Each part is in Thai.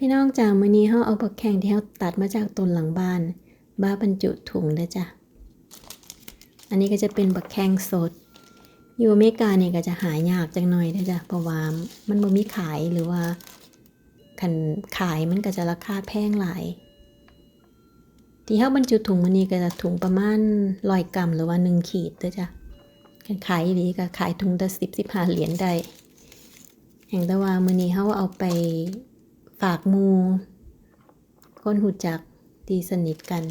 พี่น้องจ้ามื้อนี้เฮาเอาบักแข้งที่เฮาตัดมาจากต้นหลังบ้านมาบรรจุถุงเด้จ้ะอันนี้ก็จะเป็นบักแข้งสด อยู่อเมริกาเนี่ยก็จะหายากจังหน่อยเด้จ้ะเพราะว่ามันบ่มีขายหรือว่าคันขายมันก็จะราคาแพงหลาย ที่เฮาบรรจุถุงมื้อนี้ก็จะถุงประมาณ100กรัมหรือว่า1ขีดเด้อจ้ะคันขายดีก็ขายถุงละ10 15เหรียญได้แห่งแต่ว่ามื้อนี้เฮาเอาไป ฝากมูคนหูจักตีสนิทกัน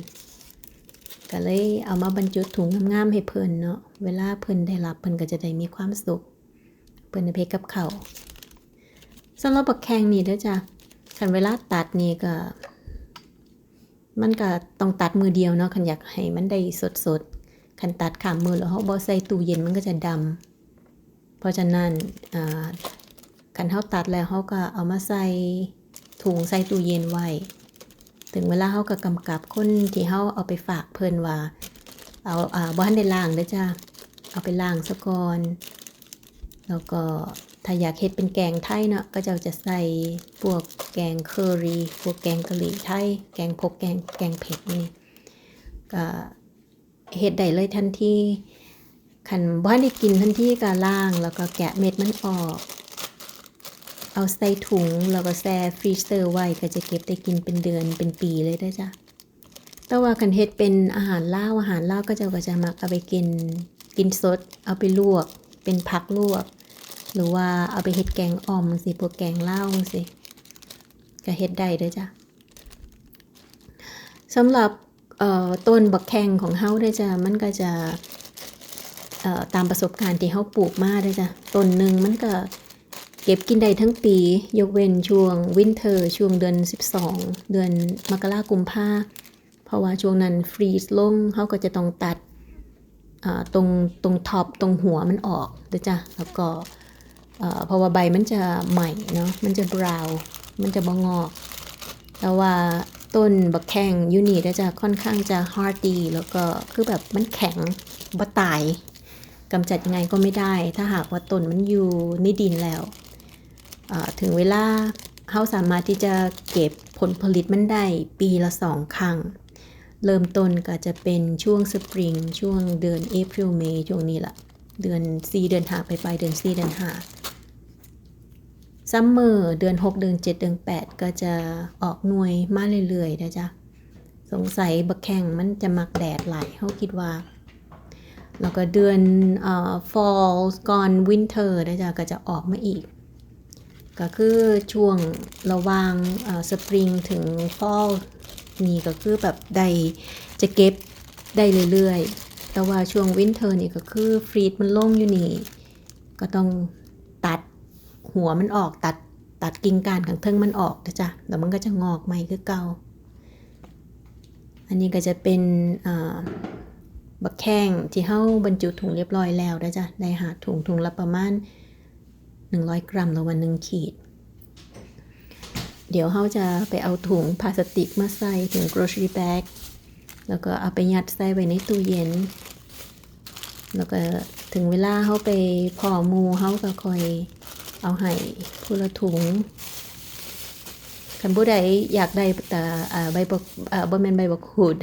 ก็เลยเอามาบรรจุถุงงามๆให้เพิ่นเนาะเวลาเพิ่นได้รับเพิ่นก็จะได้มีความสุข เพิ่นเพกกับเขาสำหรับบักแข้งนี่เด้อจ้ะคันเวลาตัดนี่ก็ มันก็ต้องตัดมือเดียวเนาะคันอยากให้มันได้สดๆคันตัดขามมือแล้วเฮาบ่ใส่ตู้เย็นมันก็จะดำเพราะฉะนั้นอ่าคันเฮาตัดแล้วเฮาก็เอามาใส่ ถุงใส่ตู้เย็นไว้ ถึงเวลาเฮาก็กำกับคนที่เฮาเอาไปฝากเพิ่นว่า เอาอ่าบ่ทันได้ล้างเด้อจ้าเอาไปล้างซะก่อนแล้วก็ถ้าอยากเฮ็ดเป็นแกงไทยเนาะก็จะจะใส่พวกแกงเคอรี่พวกแกงกะหรี่ไทย แกงพกแกงแกงเผ็ดนี่ก็เฮ็ดได้เลยทันทีคันบ่ทันได้กินทันทีก็ล้าง แล้วก็แกะเม็ดมันออก เอาใส่ถุงแล้วก็แช่ฟรีเซอร์ไว้ก็จะเก็บได้กินเป็นเดือนเป็นปีเลยได้จ้ะแต่ว่าคันเฮ็ดเป็นอาหารล่าวอาหารล่าวก็จะก็จะมักเอาไปกินกินสด เอาไปลวก เป็นผักลวก หรือว่าเอาไปเฮ็ดแกงอ่อมสิพวกแกงล่าวสิก็เฮ็ดได้เด้อจ้ะสำหรับต้นบักแข้งของเฮาเด้จ้ะมันก็จะตามประสบการณ์ที่เฮาปลูกมาเด้จ้ะต้นหนึ่งมันก็ เก็บกินได้ทั้งปี ยกเว้นช่วงวินเทอร์ช่วงเดือน 12 เดือนมกราคมกุมภาเพราะว่าช่วงนั้นฟรีซลงเขาก็จะต้องตัดตรงตรงท็อปตรงหัวมันออกเด้อจ้ะแล้วก็เพราะว่าใบมันจะใหม่เนาะมันจะบราวมันจะบงอก แต่ว่าต้นบักแข้งยูนี่ก็จะค่อนข้างจะฮาร์ดดีแล้วก็คือแบบมันแข็งบ่ตายกำจัดยังไงก็ไม่ได้ ถ้าหากว่าต้นมันอยู่ในดินแล้ว ถึงเวลาเขาสามารถที่จะเก็บผลผลิตมันได้ปีละสองครั้ง เริ่มต้นก็จะเป็นช่วงสปริง ช่วงเดือน April May ช่วงนี้ละเดือน 4 เดือนหาไปปลายเดือน 4 เดือนหาซัมเมอร์เดือน 6 เดือน 7 เดือน 8 ก็จะออกหน่วยมาเรื่อยๆนะจ๊ะสงสัยบักแข่งมันจะมักแดดไหลเขาคิดว่า แล้วก็เดือนเอ่อ fall ก่อน winter นะจ๊ะก็จะออกมาอีก ก็คือช่วงระหว่างสปริงถึงฟอลนี่ก็คือแบบได้จะเก็บได้เรื่อยๆ แต่ว่าช่วงวินเทอร์นี่ก็คือฟรีดมันลงอยู่นี่ ก็ต้องตัดหัวมันออกตัดตัดกิ่งก้านข้างเทิงมันออกนะจ๊ะแล้วมันก็จะงอกใหม่คือเก่า อันนี้ก็จะเป็นบักแข้งที่เฮาบรรจุถุงเรียบร้อยแล้วนะจ๊ะได้หาถุงถุงละประมาณ 100 กรัมต่อวันหนึ่งขีด เดี๋ยวเขาจะไปเอาถุงพลาสติกมาใส่ถุง grocery bag แล้วก็เอาไปยัดใส่ไว้ในตู้เย็น แล้วก็ถึงเวลาเขาไปพอมูเขาก็คอยเอาให้ผู้ละถุงคันผู้ใดอยากได้แต่ใบบักอ่าบ่แม่นใบบักหูด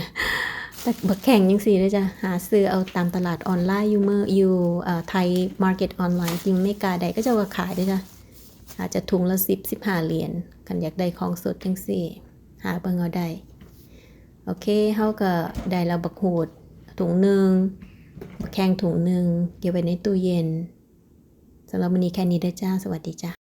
แต่บักแข่งยังสี่เลยจ้ะ หาซื้อเอาตามตลาดออนไลน์ยูเมื่ออยู่ไทยมาร์เก็ตออนไลน์ยู่อเมริกาใดก็จะว่าขายด้วยจ้ะ อาจจะถุงละสิบสิบห้าเหรียญกันอยากได้ของสดจังสี่ หาเบิ่งเอาได้ โอเคเฮาก็ได้แล้วบักหูดถุงหนึ่งบักแข้งถุงหนึ่งเก็บไว้ในตู้เย็นสำหรับวันนี้แค่นี้ได้จ้า สวัสดีจ้า